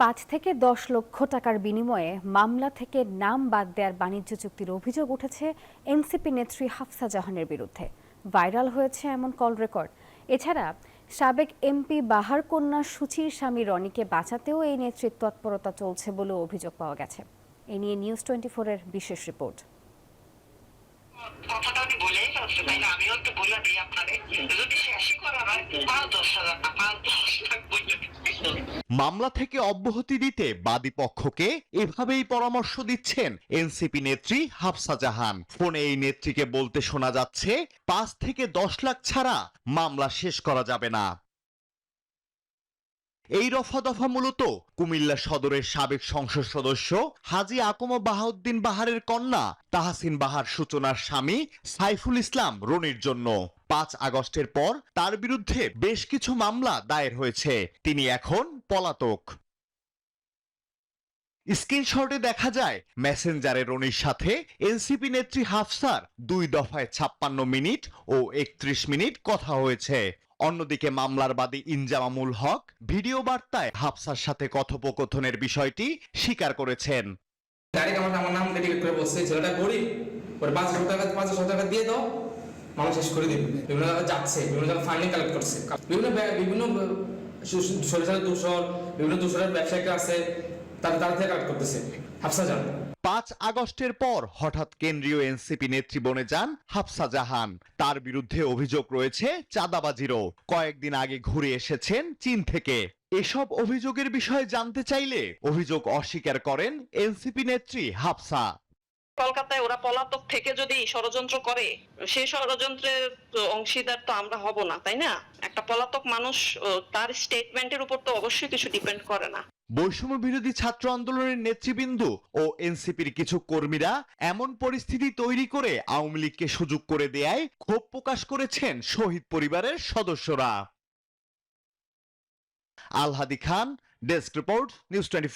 পাঁচ থেকে দশ লক্ষ টাকার বিনিময়ে মামলা থেকে নাম বাদ দেওয়ার বাণিজ্য চুক্তির অভিযোগ উঠেছে এনসিপি নেত্রী হাফসা জাহানের বিরুদ্ধে। ভাইরাল হয়েছে এমন কল রেকর্ড। এছাড়া সাবেক এমপি বাহার কন্যা সুচির স্বামী রনিকে বাঁচাতেও এই নেত্রীর তৎপরতা চলছে বলেও অভিযোগ পাওয়া গেছে। এ নিয়ে নিউজ টোয়েন্টি ফোরের বিশেষ রিপোর্ট। কথাটা না? আমিও একটু বলে দিই আপনারে যদি শেষই করা হয় পাঁচ দশ হাজার না পাঁচ দশ লাখ বলে দিচ্ছি মামলা থেকে অব্যাহতি দিতে বাদী পক্ষকে এভাবেই পরামর্শ দিচ্ছেন এনসিপি নেত্রী হাফসা জাহান। ফোনে এই নেত্রীকে বলতে শোনা যাচ্ছে, পাঁচ থেকে দশ লাখ ছাড়া মামলা শেষ করা যাবে না। এই রফা দফা মূলত কুমিল্লা সদরের সাবেক সংসদ সদস্য হাজি আকম বাহাউদ্দিন বাহারের কন্যা তাহাসিন বাহার সূচনার স্বামী সাইফুল ইসলাম রনির জন্য। পাঁচ আগস্টের পর তার বিরুদ্ধে বেশ কিছু মামলা দায়ের হয়েছে। তিনি এখন পলাতক। স্ক্রিনশটে দেখা যায়, মেসেঞ্জারে রনির সাথে এনসিপি নেত্রী হাফসার দুই দফায় ছাপ্পান্ন মিনিট ও একত্রিশ মিনিট কথা হয়েছে। অন্যদিকে মামলার বাদী ইনজামামুল হক ভিডিও বার্তায় হাফসার সাথে কথোপকথনের বিষয়টি স্বীকার করেছেন। করে টাকা দিয়ে দাও শেষ করে বিভিন্ন জায়গায় যাচ্ছে, বিভিন্ন কালেক্ট করছে। বিভিন্ন বিভিন্ন দূষণ, বিভিন্ন দূষণের আছে তাদের তার থেকে কালেক্ট করতেছে। হাফসা জান। পাঁচ আগস্টের পর হঠাৎ কেন্দ্রীয় এনসিপি নেত্রী বনে যান হাফসা জাহান। তার বিরুদ্ধে অভিযোগ রয়েছে চাঁদাবাজিরও। কয়েকদিন আগে ঘুরে এসেছেন চীন থেকে। এসব অভিযোগের বিষয়ে জানতে চাইলে অভিযোগ অস্বীকার করেন এনসিপি নেত্রী হাফসা। কলকাতায় ওরা পলাতক থেকে যদি ষড়যন্ত্র করে সেই ষড়যন্ত্রের অংশীদার তো আমরা হব না, তাই না? একটা পলাতক মানুষ তার স্টেটমেন্টের উপর তো অবশ্যই কিছু ডিপেন্ড করে না। বৈষম্য বিরোধী ছাত্র আন্দোলনের নেতৃবৃন্দ ও এনসিপির কিছু কর্মীরা এমন পরিস্থিতি তৈরি করে আওয়ামী লীগকে সুযোগ করে দেয়ায় ক্ষোভ প্রকাশ করেছেন শহীদ পরিবারের সদস্যরা। Alhadi Khan, desk report, news twenty